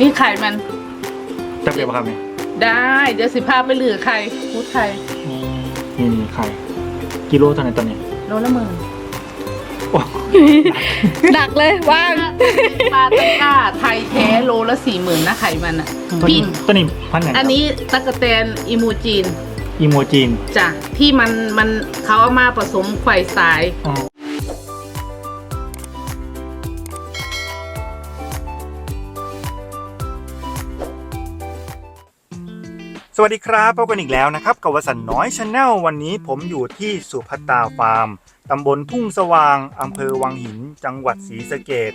นี่ไข่มันจับเดียวครับเนี่ยได้เดี๋ยวสิพาไปเหลือไข่พูดไข่นี่นี่ไข่กิโลเท่าไหร่ตอนนี้โลละหมื่นโอ้หนักเลยว่างปลาตะกร้าไทยแท้โลละสี่หมื่นนะไข่มันอะตัวพี่นี้ตัวนี้พันไหนครับอันนี้ตะกะแตนอิมูจีนอีโมจีนจ้ะที่มันมันเขาเอามาผสมไข่สาย สวัสดีครับพบกันอีกแล้วนะครับกับวสันน้อยชาแนลวันนี้ผมอยู่ที่สุพัตตาฟาร์มตำบลทุ่งสว่างอำเภอวังหิน จังหวัดศรีสะเกด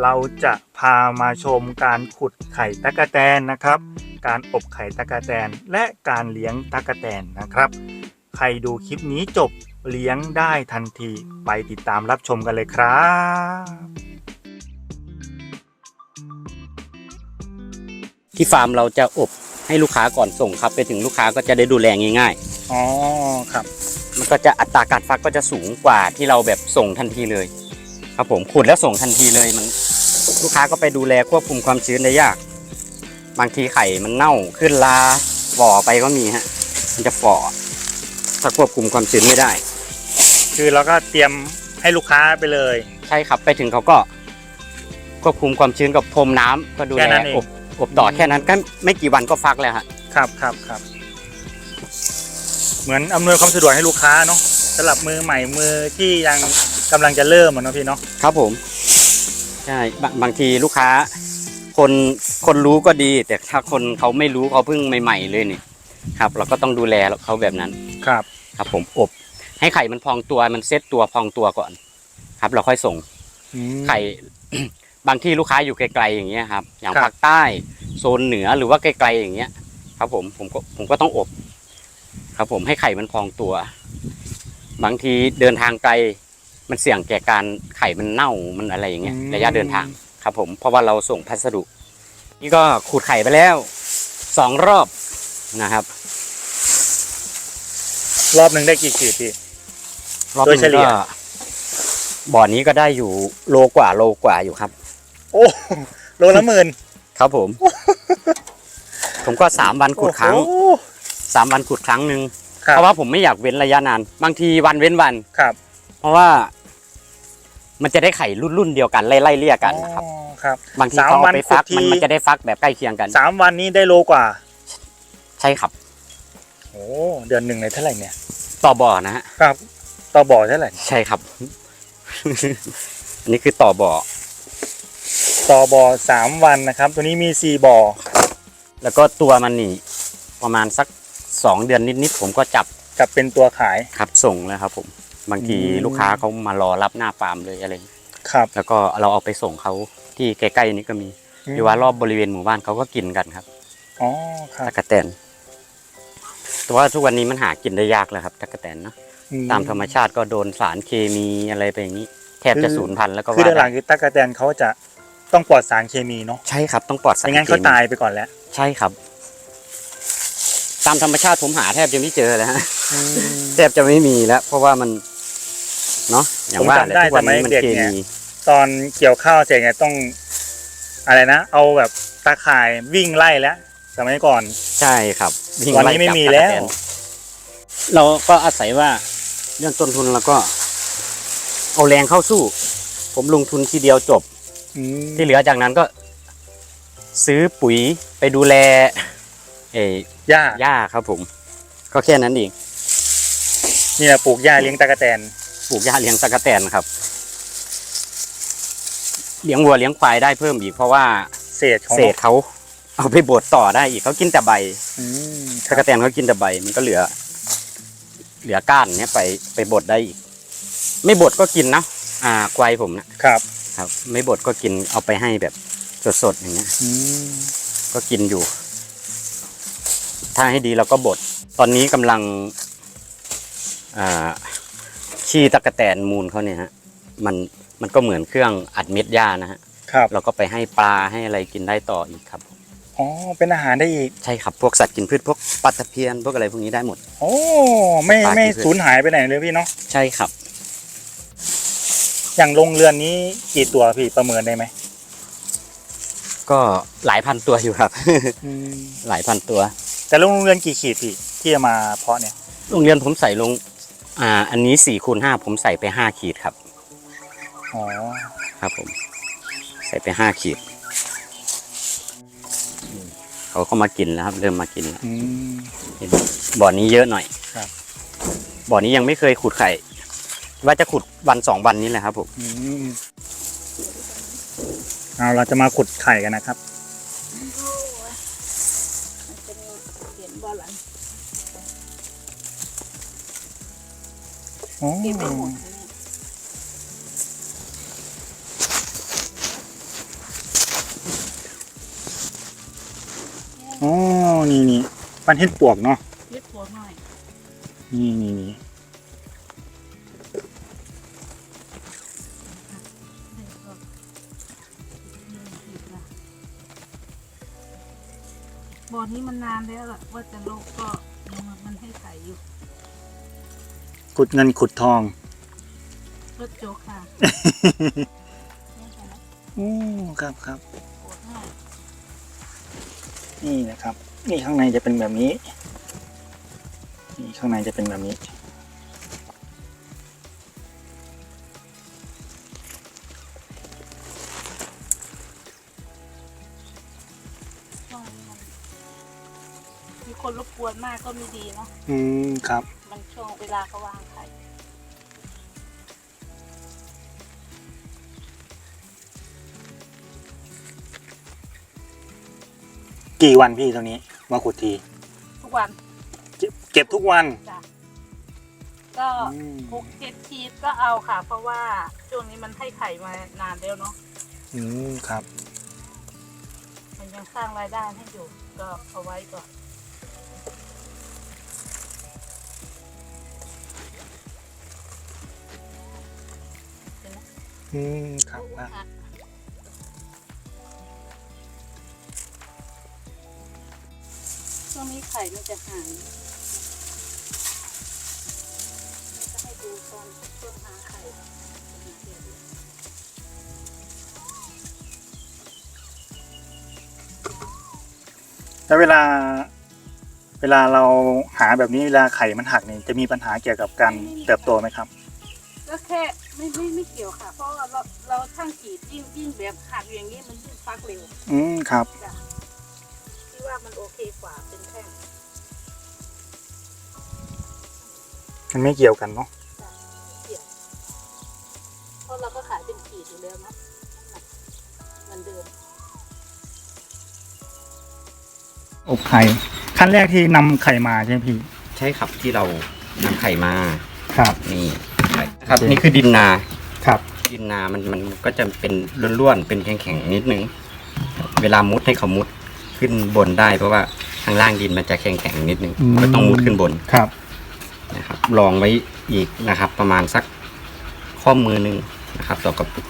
เราจะพามาชมการขุดไข่ตะกะแตนนะครับ การอบไข่ตะกะแตนและการเลี้ยงตะกะแตนนะครับ ใครดูคลิปนี้จบเลี้ยงได้ทันทีไปติดตามรับชมกันเลยครับที่ฟาร์มเราจะอบ ให้ลูกค้าก่อนส่งครับ ไปถึงลูกค้าก็จะได้ดูแลง่ายอ๋อครับ ๆ มันก็จะอัตราการฟักก็จะสูงกว่าที่เราแบบส่งทันทีเลย ครับผมขุดแล้วส่งทันทีเลยมัน ลูกค้าก็ไปดูแลควบคุมความชื้นได้ยาก บางทีไข่มันเน่าขึ้นลาฝ่อไปก็มีฮะ มันจะฝ่อถ้าควบคุมความชื้นไม่ได้ คือเราก็เตรียมให้ลูกค้าไปเลย ใช่ครับไปถึงเขาก็ควบคุมความชื้นกับพรมน้ำก็ดูแค่แลนั้นเอง อบ อบต่อแค่นั้นก็ไม่กี่วันก็ฟักแล้วฮะครับครับครับ เหมือนอำนวยความสะดวกให้ลูกค้าเนาะสำหรับมือใหม่มือที่ยังกำลังจะเริ่มอะเนาะพี่เนาะครับผมใช่บางบางทีลูกค้า คนคนรู้ก็ดี แต่ถ้าคนเขาไม่รู้เขาเพิ่งใหม่ ๆ เลยนี่ครับ เราก็ต้องดูแลเขาแบบนั้น ครับ ครับผมอบ ให้ไข่มันพองตัวมันเซ็ตตัวพองตัวก่อน ครับ เราค่อยส่งอืมไข่ บางที่ลูกค้าอยู่ไกลๆอย่างเงี้ยครับ อย่างครับภาคใต้โซนเหนือหรือว่าไกลๆอย่างเงี้ย ครับผมผมก็ผมก็ต้องอบ ครับผมให้ไข่มันพองตัว บางทีเดินทางไกล มันเสี่ยงแก่การไข่มันเน่ามันอะไรอย่างเงี้ยระยะเดินทางครับ ผมเพราะว่าเราส่งพัสดุ นี่ก็ขูดไข่ไปแล้วสองรอบนะครับ รอบหนึ่งได้กี่ขีดพี่รอบโดยเฉลี่ยหนึ่งก็บ่อนี้ก็ได้อยู่โลกว่าโลกว่าอยู่ครับ โอ้โลละหมื่นครับผม ผมก็สามวันขุดครั้งโอ้โห สามวันขุดครั้งหนึ่งครับ เพราะว่าผมไม่อยากเว้นระยะนาน บางทีวันเว้นวัน ครับเพราะว่า มันจะได้ไข่รุ่นรุ่นๆเดียวกันไล่ไล่เลี่ยกันนะครับ อ๋อครับ บางทีสามเขาวัเอานไปฟักขุดที มันมันจะได้ฟักแบบใกล้เคียงกัน สามวันนี้ได้โลกว่า ใช่ครับ โอ้เดือนหนึ่งเลยเท่าไหร่เนี่ยต่อบ่อนะฮะ ครับ ต่อบ่อเท่าไหร่ ใช่ครับ อันนี้คือต่อบ่อ ต่อบ่อสามวันนะครับ ตัวนี้มีสี่บ่อ แล้วก็ตัวมันนี่ประมาณสักสองเดือนนิดๆผมก็จับกับเป็นตัวขาย ครับส่งแล้วครับ ผม บางทีอืม ลูกค้าเขามารอรับหน้าฟาร์มเลยอะไรอย่างเงี้ยครับแล้วก็เราเอาไปส่งเขาที่ใกล้ๆนี้ก็มีหรือว่ารอบบริเวณหมู่บ้านเขาก็กินกันครับอ๋อครับตะกะแตนแต่ว่าทุกวันนี้มันหากินได้ยากแล้วครับตะกะแตนเนอะอื ตามธรรมชาติก็โดนสารเคมีอะไรไปอย่างนี้ แทบจะสูญพันธุ์แล้วก็คือว่าเรื่องหลัได้งคือตะกะแตนเขาจะ ต้องปลอดสารเคมีเนาะใช่ครับต้องปลอดสารไม่งั้นเคเขามีตายไปก่อนแล้ว ใช่ครับ ตามธรรมชาติผมหาแทบจะไม่เจอแล้วฮะแทบจะไม่มีแล้ว เพราะว่ามันเนาะอย่างว่าแหละทุกวันนี้มันเคมีตอนเกี่ยวข้าวเสร็จเนี่ยต้อง อะไรนะเอาแบบตาข่ายวิ่งไล่แล้วสมัยก่อนใช่ครับวิ่งวันนี้ล่ไม่จับมีตั๊กแล้วตนเราก็อาศัยว่าเรื่องต้นทุนเราก็ เอาแรงเข้าสู้ ผมลงทุนทีเดียวจบ อืมที่เหลือจากนั้นก็ ซื้อปุ๋ยไปดูแลเอ่ยหญ้าหญ้าครับผม ก็แค่นั้นเองนี่แหละปลูกหญ้าเลี้ยงตะกะแตนปลูกหญ้าเลี้ยงตะกะแตนครับ เลี้ยงวัวเลี้ยงควายได้เพิ่มอีกเพราะว่าเศษของเศษเขาเอาไปบดต่อได้อีกเขากินแต่ใบอืมคตะรับกะแตนเขากินแต่ใบ มันก็เหลือ เหลือก้านเนี้ยไปไปบดได้อีก ไม่บดก็กินนะอ่าควายผมนะครับ ครับ ไม่บดก็กินเอาไปให้แบบสดๆอย่างเงี้ยอืมก็กินอยู่ ถ้าให้ดีเราก็บด ตอนนี้กำลังอ่าขี้ตะกะแตนมูลเขาเนี่ยฮะมันมันก็เหมือนเครื่องอัดเม็ดหญ้านะฮะครับเราก็ไปให้ปลาให้อะไรกินได้ต่ออีกครับอ๋อเป็นอาหารได้อีกใช่ครับพวกสัตว์กินพืชพวกปลาตะเพียนพวกอะไรพวกนี้ได้หมด โอ้ไม่ปลาไม่กินพืชสูญหายไปไหนเลยพี่เนาะใช่ครับ อย่างโรงเรือนนี้กี่ตัวพี่ประเมินได้ไหมก็หลายพันตัวอยู่ครับ หลายพันตัว แต่โรงเรือนกี่ขีดพี่ที่จะมาเพาะเนี่ยโรงเรียนผมใส่ลง อ่า อันนี้สี่คูณห้าผมใส่ไปห้าขีดครับ อ๋อ ครับผม ใส่ไปห้าขีด เขาก็มากินแล้วครับ เริ่มมากินแล้วอืมเห็นบ่อนี้เยอะหน่อย ครับ บ่อนี้ยังไม่เคยขุดไข่ ว่าจะขุดวันสองวันนี้แหละครับผมอืมเอาเราจะมาขุดไข่กันนะครับ มันจะมีเขียนบอลหลังอ๋อเก็บไม่หมดนะเนี่ยอ๋อนี่นี่ปันเห็ดปวกเนาะยึดหัวหน่อย นี่นี่นี่ อนี้มันนานแล้วล่ะว่าจะโลกก็ยังมันให้ไข่อยู่ขุดเงินขุดทองรถโจกค่ะนี่ค่ะโอ้ครับครับปวดหน่อยนี่นะครับ นี่ข้างในจะเป็นแบบนี้ นี่ข้างในจะเป็นแบบนี้ คนรบกวนมากก็ไม่ดีเนาะอืมครับ มันช่วงเวลาเขาวางไข่กี่วันพี่ตรงนี้ มาขุดทีทุกวันเก็บเก็บทุกวันจ้ะก็อืมหกเจ็ดขีดก็เอาค่ะ เพราะว่าช่วงนี้มันให้ไข่มานานแล้วเนาะอืมครับ มันยังสร้างรายได้ให้อยู่ ก็เอาไว้ก่อน อืมครับครับอะช่วงนี้ไข่มันจะห่างจะให้ดูตอนช่วงหาไข่แล้วเวลาเวลาเราหาแบบนี้เวลาไข่มันหักเนี่ยจะมีปัญหาเกี่ยวกับการเติบโตไหมครับ ก็แค่ ไม่ไม่ไม่เกี่ยวค่ะ เพราะว่าเราเราช่างกรีดยิ่งยิ่งแบบหักอย่างนี้มันยิ่งฟักเร็วอืมครับ จ้ะที่ว่ามันโอเคกว่าเป็นแท่งมันไม่เกี่ยวกันเนาะเกี่ยวเพราะเราก็ขายเป็นขีดอยู่แล้วเนอะเหมือนเดิมอบไข่ขั้นแรกที่นำไข่มาใช่ไหมพี่ ใช่ครับที่เรานำไข่มา ครับ นี่ไข่ ครับโอเคนี่คือดินนาครับ ดินนามันมันก็จะเป็นร่วนๆเป็นแข็งๆนิดนึงเวลามุดให้เขามุดขึ้นบนได้ เพราะว่าข้างล่างดินมันจะแข็งๆนิดนึงอืมก็ต้องมุดขึ้นบนครับนะครับลองไว้อีกนะครับ ประมาณสักข้อมือหนึ่งนะครับ ต่อกระปุก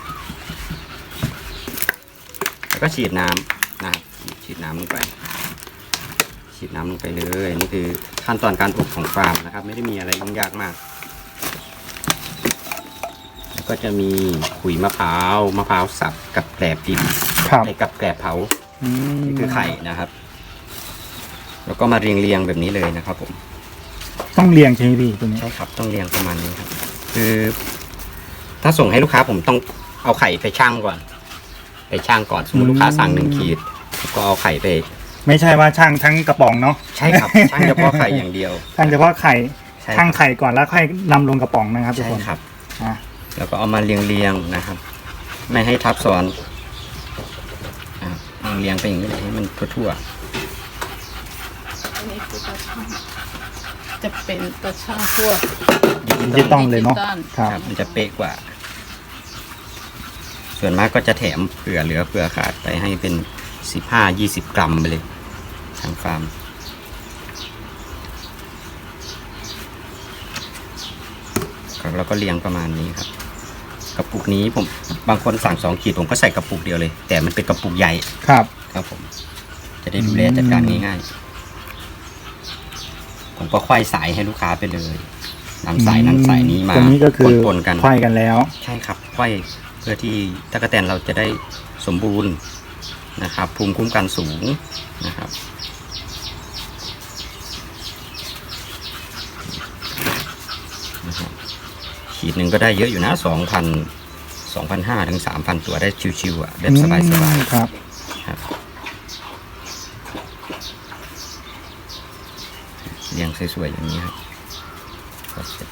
แล้วก็ฉีดน้ำนะครับฉีดน้ำลงไป ฉีดน้ำลงไปเลย นี่คือขั้นตอนการอบของฟาร์มนะครับ ไม่ได้มีอะไรยุ่งยากมากแล้ว ก็จะมีขุยมะพร้าวมะพร้าวสับกับแกลบดิบครับไอ้กับแกลบเผาอืมนี่คือไข่นะครับ แล้วก็มาเรียงเรียงๆแบบนี้เลยนะครับ ผมต้องเรียงใช่ไหมพี่ตัวนี้ ใช่ครับต้องเรียงประมาณนี้ครับ คือ ถ้าส่งให้ลูกค้าผมต้องเอาไข่ไปช่างก่อน ไปช่างก่อนสมมติลูกค้าสั่งหนึ่งขีดก็เอาไข่ไป ไม่ใช่ว่าช่างทั้งกระป๋องเนาะใช่ครับช่างเฉพาะไข่อย่างเดียวช่างเฉพาะไข่ใช่ช่างครับไข่ก่อนแล้วค่อยนำลงกระป๋องนะครับทุกใช่คนครับ อะ แล้วก็เอามาเรียงเรียงๆนะครับ ไม่ให้ทับซ้อนอะเรียงๆไปอย่างนี้เลยให้มันทั่วอันนี้คือตาช่างจะเป็นตาช่างพวกดิจิตอลเลยเนาะดิจิตอลครับๆครับ มันจะเป๊ะกว่า ส่วนมากก็จะแถมเผื่อเหลือเผื่อขาดไปให้เป็นสิบห้ายี่สิบกรัมไปเลยทางฟาร์มครับแล้วก็เรียงประมาณนี้ครับ กระปุกนี้ผมบางคนสั่งสองขีดผมก็ใส่กระปุกเดียวเลย แต่มันเป็นกระปุกใหญ่ครับ ครับผม จะได้ดูแลจัดการง่ายๆ ผมก็ควายสายให้ลูกค้าไปเลยนำสายนั้นสายนี้มาตัวนี้ก็คือปนๆกันควายกันแล้ว ใช่ครับควายเพื่อที่ตะกแตนเราจะได้สมบูรณ์นะครับ ภูมิคุ้มกันสูงนะครับนะครับ ขีดหนึ่งก็ได้เยอะอยู่นะสองพันสองพันห้าถึงสามพันตัวได้ชิวๆอะแบบสบายอืมครับๆครับเรียงสวยๆอย่างนี้ครับก็เสร็จ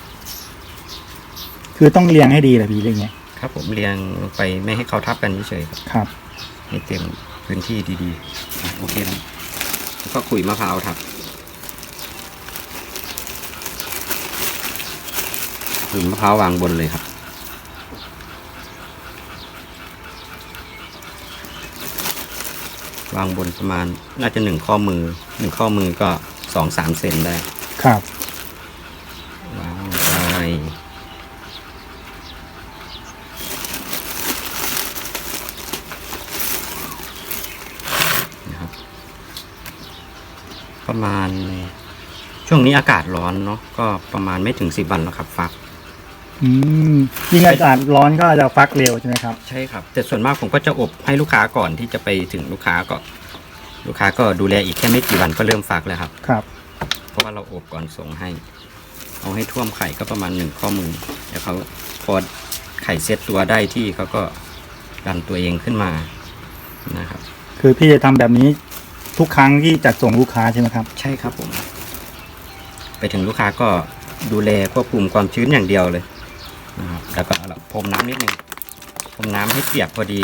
คือต้องเรียงให้ดีแหละพี่เรื่องเนี้ยครับ ผมเรียงลงไปไม่ให้เขาทับกันเฉยๆครับครับให้เต็มพื้นที่ดีๆอะโอเคนะแล้วก็ขุยมะพร้าวทับ ขุยมะพร้าววางบนเลยครับ วางบนประมาณน่าจะหนึ่งข้อมือหนึ่งข้อมือก็สองสามเซนได้ ครับ วางลงไปนะครับ ประมาณช่วงนี้อากาศร้อนเนาะก็ประมาณไม่ถึงสิบวันแล้วครับฟัก อืมยิ่งอากาศร้อนก็จะฟักเร็วใช่ไหมครับ ใช่ครับ แต่ส่วนมากผมก็จะอบให้ลูกค้าก่อนที่จะไปถึงลูกค้าก็ลูกค้าก็ดูแลอีกแค่ไม่กี่วันก็เริ่มฟักแล้วครับ ครับ เพราะว่าเราอบก่อนส่งให้ เอาให้ท่วมไข่ก็ประมาณหนึ่งข้อมือแล้วเขาพอไข่เซ็ตตัวได้ที่เขาก็ดันตัวเองขึ้นมานะครับ คือพี่จะทำแบบนี้ทุกครั้งที่จัดส่งลูกค้าใช่ไหมครับ ใช่ครับผม ไปถึงลูกค้าก็ดูแลควบคุมความชื้นอย่างเดียวเลย นะครับแล้วก็เอาละพรมน้ำนิดนึงพรมน้ำให้เปียกพอดี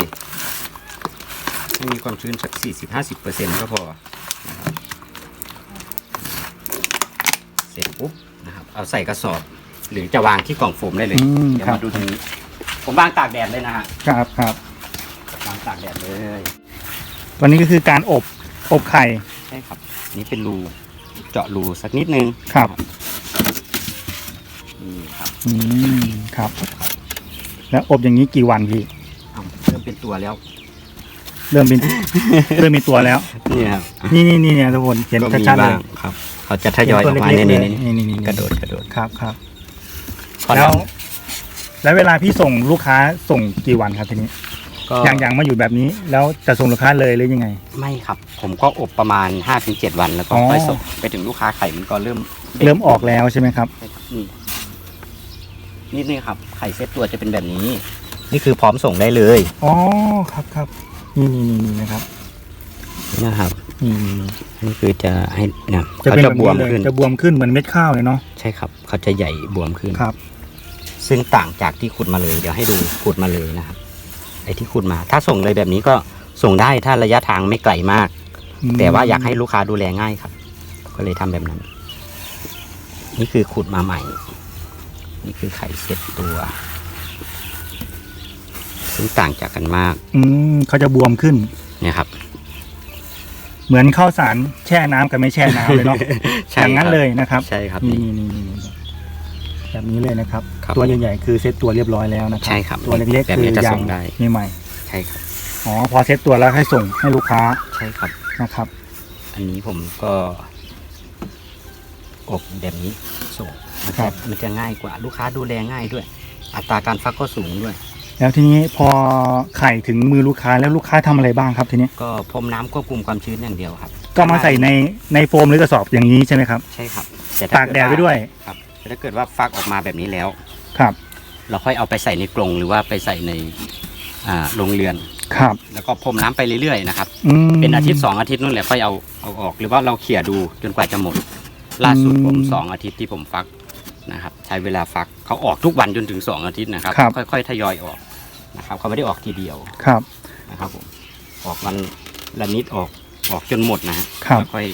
ให้มีความชื้นสักสี่สิบห้าสิบเปอร์เซ็นต์ก็พอนะครับเสร็จปุ๊บนะครับเอาใส่กระสอบ หรือจะวางที่กล่องโฟมได้เลยอืมเดี๋ยวครับมาดูตรงนี้ผมวางตากแดดเลยนะฮะครับครับ วางตากแดดเลยวันนี้ก็คือการอบ อบไข่ ใช่ครับ นี่เป็นรูเจาะรูสักนิดนึงครับ นี่ครับอืมครับ แล้วอบอย่างนี้กี่วันพี่เอาเริ่มเป็นตัวแล้วเริ่มเป็น เริ่มมีตัวแล้ว นี่ครับนี่นี่นี่เนี่ยทุกคนเห็นก็มีชัดๆเลยบ้างครับ เขาจะทยอยออกมาเห็เนี่ยตัวนี่ล็กๆเลยนี่นี่นี่กระโดดกระโดดครับครับ พอแล้วทแล้วเวลาพี่ส่งลูกค้าส่งกี่วันครับทีนี้ำก็อย่างอย่างมาอยู่แบบนี้ แล้วจะส่งลูกค้าเลยหรือยังไง ไม่ครับ ผมก็อบประมาณ5-7วันแล้วก็อ๋อ ค่อยส่งไปถึงลูกค้าไข่มันก็เริ่มเริ่มออกแล้วใช่ไหมครับใช่ครับนี่ นี่นี่ครับ ไข่เซตตัวจะเป็นแบบนี้ นี่คือพร้อมส่งได้เลยอ๋อครับครับนี่นี่นี่นี่นะครับนี่นะครับนี่นี่นี่นี่คือจะให้เนี่ยจะเขาเป็นจะแบบบวมนี้เลยขึ้นจะบวมขึ้นเหมือนเม็ดข้าวเลยเนาะใช่ครับ เขาจะใหญ่บวมขึ้น ครับ ซึ่งต่างจากที่ขุดมาเลย เดี๋ยวให้ดูขุดมาเลยนะครับ ไอ้ที่ขุดมา ถ้าส่งเลยแบบนี้ก็ส่งได้ถ้าระยะทางไม่ไกลมากอืมแต่ว่าอยากให้ลูกค้าดูแลง่ายครับ ก็เลยทำแบบนั้น นี่คือขุดมาใหม่ นี่คือไข่เซ็ตตัว ซึ่งต่างจากกันมาก อืมเขาจะบวมขึ้น เนี่ยครับ เหมือนข้าวสารแช่น้ำกับไม่แช่น้ำเลยเนาะใช่อย่างนั้นครับเลยนะครับใช่ครับนี่นี่นี่นี่นี่นี่แบบนี้เลยนะครับ ครับตัวใหญ่ๆคือเซ็ตตัวเรียบร้อยแล้วนะครัใช่ครับตัวเล็กๆแบบคืนี้อจะยัส่งได้ นี่ใหม่ใช่ครับ อ๋อพอเซ็ตตัวแล้วให้ส่งให้ลูกค้าใช่ครับ นะครับ อันนี้ผมก็อบแบบนี้ส่งมัน ครัจะบมันจะง่ายกว่าลูกค้าดูแลง่ายด้วย อัตราการฟักก็สูงด้วย แล้วทีนี้พอไข่ถึงมือลูกค้าแล้วลูกค้าทำอะไรบ้างครับทีนี้ก็พรมน้ำควบคุมความชื้นอย่างเดียวครับก็มาใส่ในในโฟมหรือกระสอบอย่างนี้ใช่ไหมครับ ใช่ครับแต่ตากแดดไว้ด้วยครับแต่ถ้าเกิดว่าฟักออกมาแบบนี้แล้ว ครับเราค่อยเอาไปใส่ในกรงหรือว่าไปใส่ในอ่าโรงเรือน ครับแล้วก็พรมน้ำไปเรื่อยๆนะครับ อืม เป็นอาทิตย์สองอาทิตย์นู่นแหละค่อยเอาเอาออก หรือว่าเราเขี่ยดูจนกว่าจะหมด ล่าสุดอืมผมสองอาทิตย์ที่ผมฟัก นะครับ ใช้เวลาฟักเขาออกทุกวันจนถึงสองอาทิตย์นะครับ ครับ ค่อยๆทยอยออกนะครับเขาไม่ได้ออกทีเดียวครับ นะครับผมออกวันละนิดออกออกจนหมดนะฮะครับ แล้วค่อย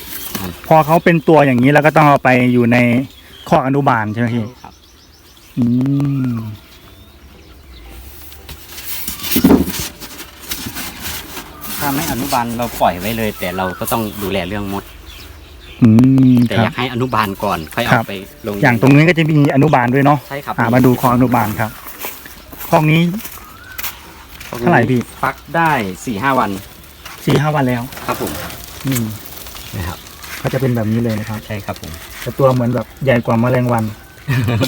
นั่นพอเขาเป็นตัวอย่างนี้แล้วก็ต้องเอาไปอยู่ในข้ออนุบาลใช่ไหมพี่ครับ อืมถ้าไม่อนุบาลเราปล่อยไว้เลย แต่เราก็ต้องดูแลเรื่องมด อืมแต่คอรัยาบกให้อนุบาลก่อนค่อยครัเอาบ ไปลงอย่างตรงนี้ก็จะมีอนุบาลด้วยเนาะใช่ครับอ่ามาดูข้ออนุบาลครับข้อนี้ เท่าไหร่พี่ ฟักได้สี่ห้าวันสี่ห้าวันแล้ว ครับผมอืมนะครับก็จะเป็นแบบนี้เลยนะครับ ใช่ครับผมแต่ตัวเหมือนแบบใหญ่กว่าแมลงวัน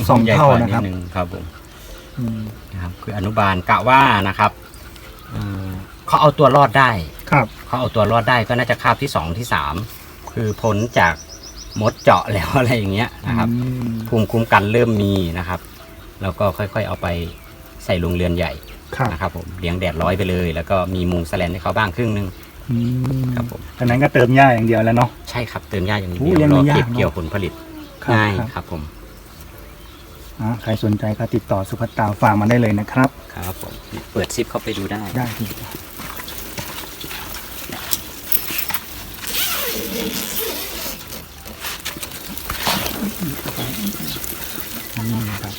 สองใหญ่เท่ากว่นะครับดงครับผม อืมนะครับคืออนุบาลกะว่านะครับเอ่อเขาเอาตัวรอดได้ ครับ เขาเอาตัวรอดได้ก็น่าจะคาบที่สองที่สาม คือพ้นจากมดเจาะแล้วอะไรอย่างเงี้ยนะครับอืมภูมิคุ้มกันเริ่มมีนะครับ แล้วก็ค่อยๆเอาไปใส่โรงเรือนใหญ่ครับนะครับผมเลี้ยงแดดร้อยไปเลย แล้วก็มีมุงแสแลนให้เขาบ้างครึ่งหนึงอืมครับผมตอนนั้นก็เติมหญ้าอย่างเดียวแล้วเนาะ ใช่ครับเติมหญ้าอย่างโอ้เดียวเลี้ยงรอไม่ยากเก็บเนอะ เกี่ยวผลผลิตครับง่ายครับครับผมอ่าใครสนใจก็ติดต่อสุภัตตาฟาร์มมาได้เลยนะครับ ครับผมเปิดซิปเข้าไปดูได้ ได้ที่นี่นะครับ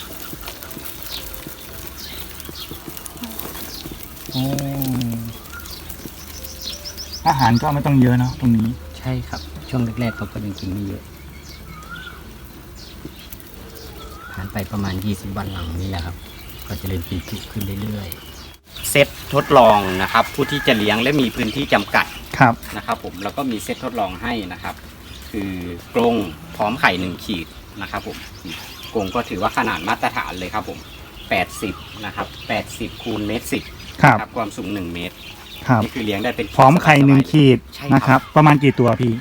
โอ้ อาหารก็ไม่ต้องเยอะเนาะตรงนี้ใช่ครับ ช่วงแรกๆเขาก็ยังกินไม่เยอะ ผ่านไปประมาณ 20 วันหลังนี่แหละครับ ก็จะเริ่มกินจุขึ้นเรื่อยๆ เซตทดลองนะครับ ผู้ที่จะเลี้ยงและมีพื้นที่จำกัดครับ นะครับผมแล้วก็มีเซตทดลองให้นะครับ คือกรงพร้อมไข่หนึ่งขีดนะครับผมกรงก็ถือว่าขนาดมาตรฐานเลยครับผม 80 นะครับ 80คูณเมตรสิบครับครับความสูง 1 เมตร ครับ นี่คือเลี้ยงได้เป็นพร้อมไข่หนึ่งขีดใช่นะครับ ประมาณกี่ตัวพี่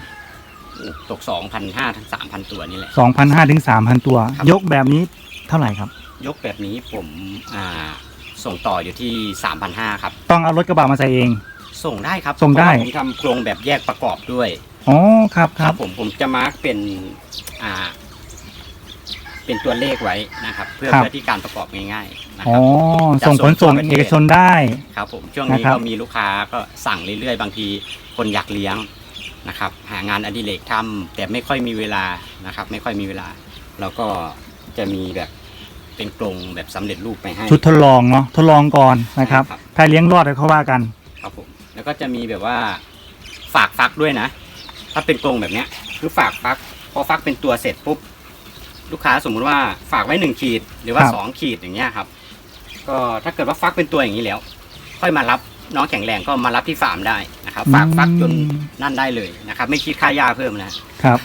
ตก2,500ถึง3,000ตัวนี่แหละ สองพันห้าถึงสามพันตัว ครับ ยกแบบนี้เท่าไหร่ครับ ยกแบบนี้ผมอ่าส่งต่ออยู่ที่3,500ครับ ต้องเอารถกระบะมาใส่เอง ส่งได้ครับส่งได้ เพราะว่าผมทำกรงแบบแยกประกอบด้วย อ๋อครับคครัรับบผมผมจะมาร์กเป็นอ่า เป็นตัวเลขไว้นะครับ เพื่อครับ เพื่อที่การประกอบง่ายๆนะคอ๋อ รับ ส่งขนส่งจะส่งทั่วประเทศเอกชนได้ ครับผมช่วงนี้นะครับ ก็มีลูกค้าก็สั่งเรื่อยๆ บางทีคนอยากเลี้ยงนะครับ หางานอดิเรกทำแต่ไม่ค่อยมีเวลานะครับ ไม่ค่อยมีเวลา เราก็จะมีแบบเป็นกรงแบบสำเร็จรูปไปให้ ชุดทดลองเนาะทดลองก่อนนะครับใช่ครับ ถ้าเลี้ยงรอดเดี๋ยวเขาว่ากัน ครับผมแล้วก็จะมีแบบว่าฝากฟักด้วยนะ ถ้าเป็นกรงแบบเนี้ยคือฝากฟัก พอฟักเป็นตัวเสร็จปุ๊บ ลูกค้าสมมุติว่าฝากไว้หนึ่งขีดหรือว่าครับ สองขีดอย่างเงี้ยครับ ก็ถ้าเกิดว่าฟักเป็นตัวอย่างนี้แล้ว ค่อยมารับน้องแข็งแรงก็มารับที่ฟาร์มได้นะครับ ฝากฟักจนนั่นได้เลยนะครับ ไม่คิดค่ายาเพิ่มนะครับ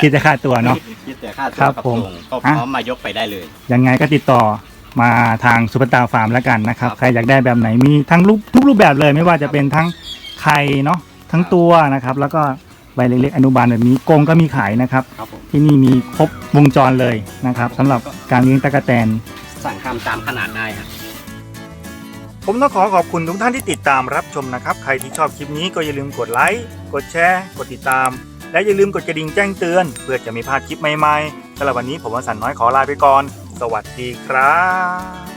คิดจะค่าตัวเนาะ คิดแต่ค่าตัวครับกับผมส่งก็พอะร้อมมายกไปได้เลย ยังไงก็ติดต่อมาทางสุปตาฟาร์มแล้วกันนะครับ ครับใครอยากได้แบบไหนมีทั้งรูปทุกรูปแบบเลยไม่ว่าจะเป็นทั้งไข่เนาะทั้งตัวนะครับ แล้วก็ใบเล็กๆอนุบาลแบบนี้กรงก็มีขายนะครับ ครับผม ที่นี่มีครบวงจรเลยนะครับสำหรับการเลี้ยงตะกแตน สั่งทำตามขนาดได้ครับ ผมต้องขอขอบคุณทุกท่านที่ติดตามรับชมนะครับ ใครที่ชอบคลิปนี้ก็อย่าลืมกดไลค์กดแชร์ กดติดตาม และอย่าลืมกดกระดิ่งแจ้งเตือน เพื่อจะไม่พลาดคลิปใหม่ๆสำหรับวันนี้ผมวสันต์น้อยขอลาไปก่อน สวัสดีครับ